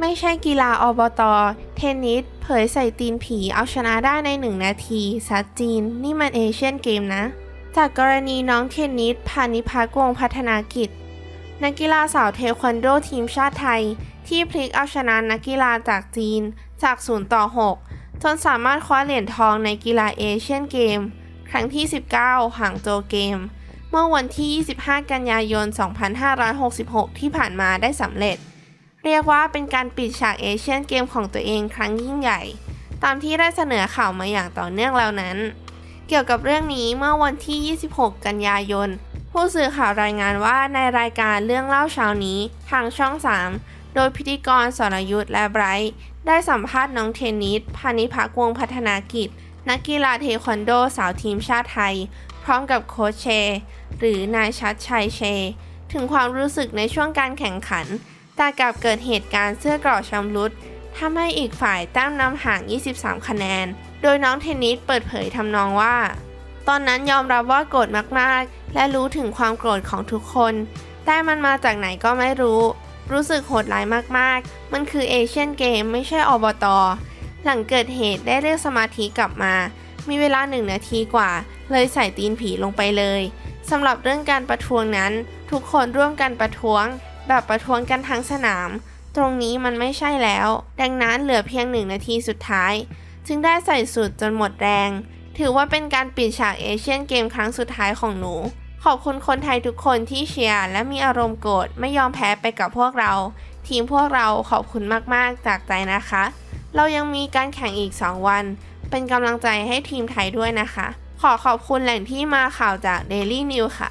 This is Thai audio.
ไม่ใช่กีฬาอบต เทนนิส เผยใส่ตีนผีเอาชนะได้ในหนึ่งนาทีซัดจีน นี่มันเอเชียนเกมนะ จากกรณีน้องเทนนิสพานิพักวงพัฒนากิจ นักกีฬาสาวเทควันโดทีมชาติไทย ที่พลิกเอาชนะนักกีฬาจากจีนจาก 0 ต่อ 6 จนสามารถคว้าเหรียญทองในกีฬาเอเชียนเกม ครั้งที่ 19ห่างโจเกม เมื่อวันที่ 25 กันยายน 2566 ที่ผ่านมาได้สำเร็จ เรียกว่าเป็นการปิดฉากเอเชียนเกมของตัวเองครั้งยิ่งใหญ่ ตามที่ได้เสนอข่าวมาอย่างต่อเนื่องแล้วนั้น เกี่ยวกับเรื่องนี้เมื่อวันที่ 26 กันยายน ผู้สื่อข่าวรายงานว่าในรายการเรื่องเล่าเช้านี้ทางช่อง 3 โดยพิธีกรสรยุทธ์และไบรท์ได้สัมภาษณ์น้องเทนนิสพานิพักวงศ์พัฒนากิจ นักกีฬาเทควันโดสาวทีมชาติไทย พร้อมกับโค้ชเช หรือนายชัดชัยเช ถึงความรู้สึกในช่วงการแข่งขัน แต่กลับเกิดเหตุการณ์เสื้อกรอกชำรุดทำให้อีกฝ่ายแต้มนำห่าง 23 คะแนน โดยน้องเทนนิสเปิดเผยทำนองว่า ตอนนั้นยอมรับว่าโกรธมากๆ และรู้ถึงความโกรธของทุกคน แต่มันมาจากไหนก็ไม่รู้ รู้สึกโหดร้ายมากๆ มันคือเอเชียนเกมไม่ใช่อบตหลังเกิดเหตุได้เรียกสมาธิกลับมา มีเวลาหนึ่งนาทีกว่า เลยใส่ตีนผีลงไปเลยสำหรับเรื่องการประท้วงนั้น ทุกคนร่วมกันประท้วง แบบประท้วงกันทั้งสนาม ตรงนี้มันไม่ใช่แล้ว ดังนั้นเหลือเพียงหนึ่งนาทีสุดท้าย จึงได้ใส่สูตรจนหมดแรง ถือว่าเป็นการปิดฉากเอเชียนเกมครั้งสุดท้ายของหนู ขอบคุณคนไทยทุกคนที่เชียร์และมีอารมณ์โกรธไม่ยอมแพ้ไปกับพวกเรา ทีมพวกเราขอบคุณมากๆ จากใจนะคะ เรายังมีการแข่งอีก 2 วัน เป็นกำลังใจให้ทีมไทยด้วยนะคะ ขอขอบคุณแหล่งที่มาข่าวจาก Daily News ค่ะ